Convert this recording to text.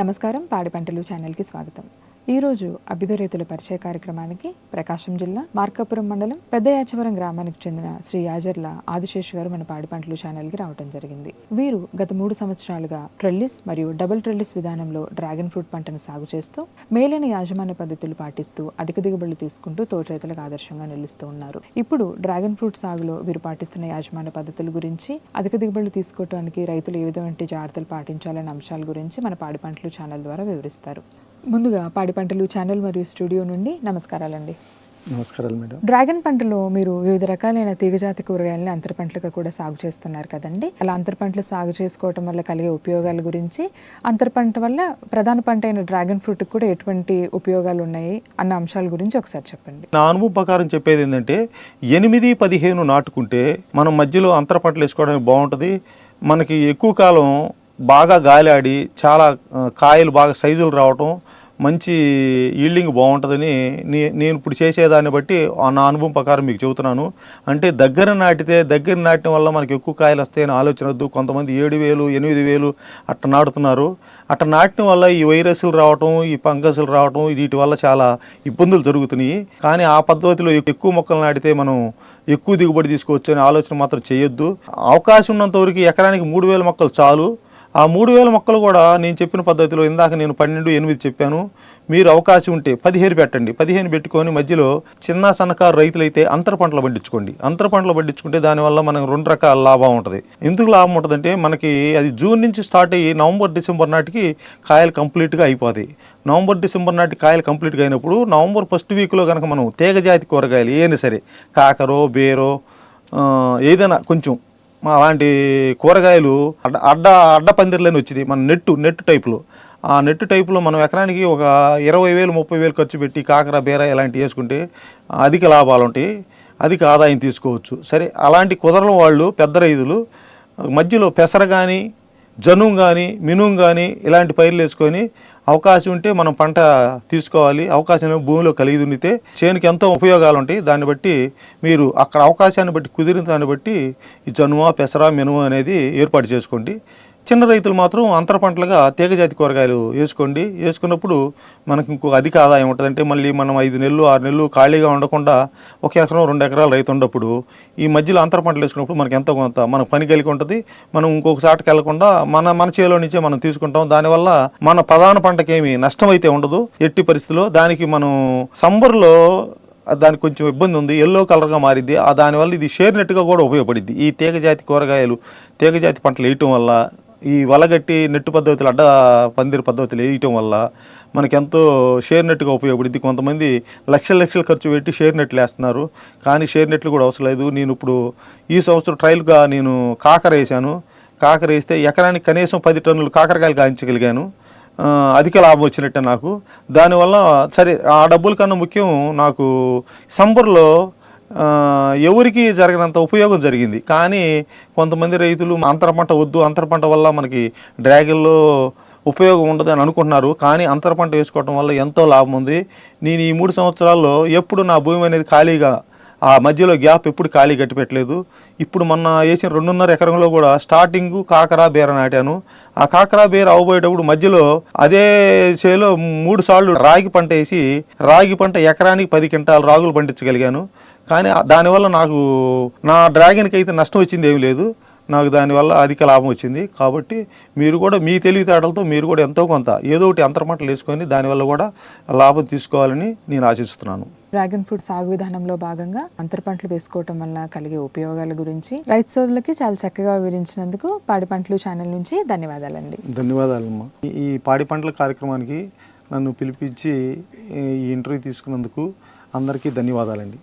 నమస్కారం. పాడి పంటలు ఛానల్కి స్వాగతం. ఈరోజు అభ్యుదయ రైతుల పరిచయ కార్యక్రమానికి ప్రకాశం జిల్లా మార్కాపురం మండలం పెద్ద యాచవరం గ్రామానికి చెందిన శ్రీ యాజర్ల ఆదిశేష్ గారు మన పాడి పంటలు ఛానల్కి రావడం జరిగింది. వీరు గత మూడు సంవత్సరాలుగా ట్రెల్లిస్ మరియు డబుల్ ట్రెల్లిస్ విధానంలో డ్రాగన్ ఫ్రూట్ పంటను సాగు చేస్తూ మేలైన యాజమాన్య పద్ధతులు పాటిస్తూ అధిక దిగుబడులు తీసుకుంటూ తోట రైతులకు ఆదర్శంగా నిలుస్తూ ఉన్నారు. ఇప్పుడు డ్రాగన్ ఫ్రూట్ సాగులో వీరు పాటిస్తున్న యాజమాన్య పద్ధతుల గురించి అధిక దిగుబడులు తీసుకోవడానికి రైతులు ఏ విధమైన జాగ్రత్తలు పాటించాలనే అంశాల గురించి మన పాడి పంటలు ఛానల్ ద్వారా వివరిస్తారు. ముందుగా పాడి పంటలు ఛానల్ మరియు స్టూడియో నుండి నమస్కారాలండి. నమస్కారాలు మేడం. డ్రాగన్ పంటలో మీరు వివిధ రకాలైన తీగజాతి కూరగాయలని అంతర పంటలుగా కూడా సాగు చేస్తున్నారు కదండి. అలా అంతర పంటలు సాగు చేసుకోవటం వల్ల కలిగే ఉపయోగాల గురించి అంతర పంట వల్ల ప్రధాన పంట అయిన డ్రాగన్ ఫ్రూట్ కూడా ఎటువంటి ఉపయోగాలు ఉన్నాయి అన్న అంశాల గురించి ఒకసారి చెప్పండి. నా అనుభవం ప్రకారం చెప్పేది ఏంటంటే ఎనిమిది పదిహేను నాటుకుంటే మనం మధ్యలో అంతర పంటలు వేసుకోవడానికి బాగుంటుంది. మనకి ఎక్కువ కాలం బాగా గాలి ఆడి చాలా కాయలు బాగా సైజులు రావటం మంచి ఈల్డింగ్ బాగుంటుందని నే నేను ఇప్పుడు చేసేదాన్ని బట్టి నా అనుభవం ప్రకారం మీకు చెబుతున్నాను. అంటే దగ్గర నాటితే దగ్గర నాటడం వల్ల మనకి ఎక్కువ కాయలు వస్తాయని ఆలోచన వద్దు. కొంతమంది ఏడు వేలు ఎనిమిది వేలు అట్ట నాటుతున్నారు. అట్ట నాటడం వల్ల ఈ వైరస్లు రావటం ఈ ఫంగస్లు రావటం వీటి వల్ల చాలా ఇబ్బందులు జరుగుతున్నాయి. కానీ ఆ పద్ధతిలో ఎక్కువ మొక్కలు నాటితే మనం ఎక్కువ దిగుబడి తీసుకోవచ్చు అనే ఆలోచన మాత్రం చేయొద్దు. అవకాశం ఉన్నంతవరకు ఎకరానికి మూడు వేల మొక్కలు చాలు. ఆ మూడు వేల మొక్కలు కూడా నేను చెప్పిన పద్ధతిలో ఇందాక నేను పన్నెండు ఎనిమిది చెప్పాను. మీరు అవకాశం ఉంటే పదిహేను పెట్టండి. పదిహేను పెట్టుకొని మధ్యలో చిన్న సన్నకారు రైతులైతే అంతర పంటలు పండించుకోండి. అంతర పంటలు పండించుకుంటే దానివల్ల మనకు రెండు రకాల లాభం ఉంటుంది. ఎందుకు లాభం ఉంటుందంటే మనకి అది జూన్ నుంచి స్టార్ట్ అయ్యి నవంబర్ డిసెంబర్ నాటికి కాయలు కంప్లీట్గా అయిపోతాయి. నవంబర్ డిసెంబర్ నాటికి కాయలు కంప్లీట్గా అయినప్పుడు నవంబర్ ఫస్ట్ వీక్లో కనుక మనం తీగజాతి కూరగాయలు ఏమైనా సరే కాకరో బేరో ఏదైనా కొంచెం అలాంటి కూరగాయలు అడ్డ అడ్డ అడ్డ పందిర్లని వచ్చింది మన నెట్టు నెట్టు టైపులో. ఆ నెట్టు టైపులో మనం ఎకరానికి ఒక ఇరవై వేలు ముప్పై వేలు ఖర్చు పెట్టి కాకర బీర ఇలాంటివి వేసుకుంటే అధిక లాభాలు ఉంటాయి. అధిక ఆదాయం తీసుకోవచ్చు. సరే అలాంటి కుదరని వాళ్ళు పెద్ద రైతులు మధ్యలో పెసర కానీ జనుం కానీ మినుం కానీ ఇలాంటి పైర్లు వేసుకొని అవకాశం ఉంటే మనం పంట తీసుకోవాలి. అవకాశం భూమిలో కలిగి ఉండితే చేనుకి ఎంతో ఉపయోగాలు ఉంటాయి. దాన్ని బట్టి మీరు అక్కడ అవకాశాన్ని బట్టి కుదిరిన దాన్ని బట్టి ఈ జనుమ పెసర మినుము అనేది ఏర్పాటు చేసుకోండి. చిన్న రైతులు మాత్రం అంతర పంటలుగా తీగజాతి కూరగాయలు వేసుకోండి. వేసుకున్నప్పుడు మనకి ఇంకో అధిక ఆదాయం ఉంటుంది అంటే మళ్ళీ మనం ఐదు నెలలు ఆరు నెలలు ఖాళీగా ఉండకుండా ఒక ఎకరం రెండు ఎకరాలు రైతు ఉన్నప్పుడు ఈ మధ్యలో అంతర పంటలు వేసుకున్నప్పుడు మనకి ఎంతో కొంత మనకు పని కలిగి ఉంటుంది. మనం ఇంకొక చాటకి వెళ్ళకుండా మన మన చేలో నుంచే మనం తీసుకుంటాం. దానివల్ల మన ప్రధాన పంటకేమి ఏమి నష్టం అయితే ఉండదు. ఎట్టి పరిస్థితిలో దానికి మనం సంబర్లో దానికి కొంచెం ఇబ్బంది ఉంది. ఎల్లో కలర్గా మారింది ఆ దానివల్ల ఇది షేర్ నెట్గా కూడా ఉపయోగపడింది ఈ తీగజాతి కూరగాయలు తీగజాతి పంటలు వేయటం వల్ల ఈ వలగట్టి నెట్టు పద్ధతులు అడ్డ పందిరి పద్ధతులు వేయటం వల్ల మనకెంతో షేర్ నెట్గా ఉపయోగపడింది. కొంతమంది లక్షల లక్షలు ఖర్చు పెట్టి షేర్ నెట్లు వేస్తున్నారు. కానీ షేర్ నెట్లు కూడా అవసరం లేదు. నేను ఇప్పుడు ఈ సంవత్సరం ట్రయల్గా నేను కాకర వేసాను కాకర వేస్తే ఎకరానికి కనీసం పది టన్నులు కాకరకాయలు కాయించగలిగాను. అధిక లాభం వచ్చినట్టే నాకు. దానివల్ల సరే ఆ డబ్బుల కన్నా ముఖ్యం నాకు సంబర్లో ఎవరికి జరగనంత ఉపయోగం జరిగింది. కానీ కొంతమంది రైతులు అంతర పంట వద్దు అంతర పంట వల్ల మనకి డ్రాగన్లో ఉపయోగం ఉండదు అని అనుకుంటున్నారు. కానీ అంతర పంట వేసుకోవటం వల్ల ఎంతో లాభం ఉంది. నేను ఈ మూడు సంవత్సరాల్లో ఎప్పుడు నా భూమి అనేది ఖాళీగా ఆ మధ్యలో గ్యాప్ ఎప్పుడు ఖాళీ కట్టిపెట్టలేదు. ఇప్పుడు మొన్న వేసిన రెండున్నర ఎకరంలో కూడా స్టార్టింగ్ కాకరా బీర నాటాను. ఆ కాకరా బీర అవబోయేటప్పుడు మధ్యలో అదే చేలో మూడు సార్లు రాగి పంట వేసి రాగి పంట ఎకరానికి పది క్వింటాలు రాగులు పండించగలిగాను. కానీ దానివల్ల నాకు నా డ్రాగన్కి అయితే నష్టం వచ్చింది ఏమీ లేదు. నాకు దానివల్ల అధిక లాభం వచ్చింది. కాబట్టి మీరు కూడా మీ తెలివితేటలతో మీరు కూడా ఎంతో కొంత ఏదో ఒకటి అంతరమంటలు వేసుకొని దానివల్ల కూడా లాభం తీసుకోవాలని నేను ఆశిస్తున్నాను. డ్రాగన్ ఫ్రూట్ సాగు విధానంలో భాగంగా అంతర పంటలు వేసుకోవటం వల్ల కలిగే ఉపయోగాల గురించి రైతు సోదరులకి చాలా చక్కగా వివరించినందుకు పాడి పంటలు ఛానల్ నుంచి ధన్యవాదాలండి. ధన్యవాదాలమ్మా. ఈ- ఈ పాడి పంటల కార్యక్రమానికి నన్ను పిలిపించి ఈ ఇంటర్వ్యూ తీసుకున్నందుకు అందరికీ ధన్యవాదాలండి.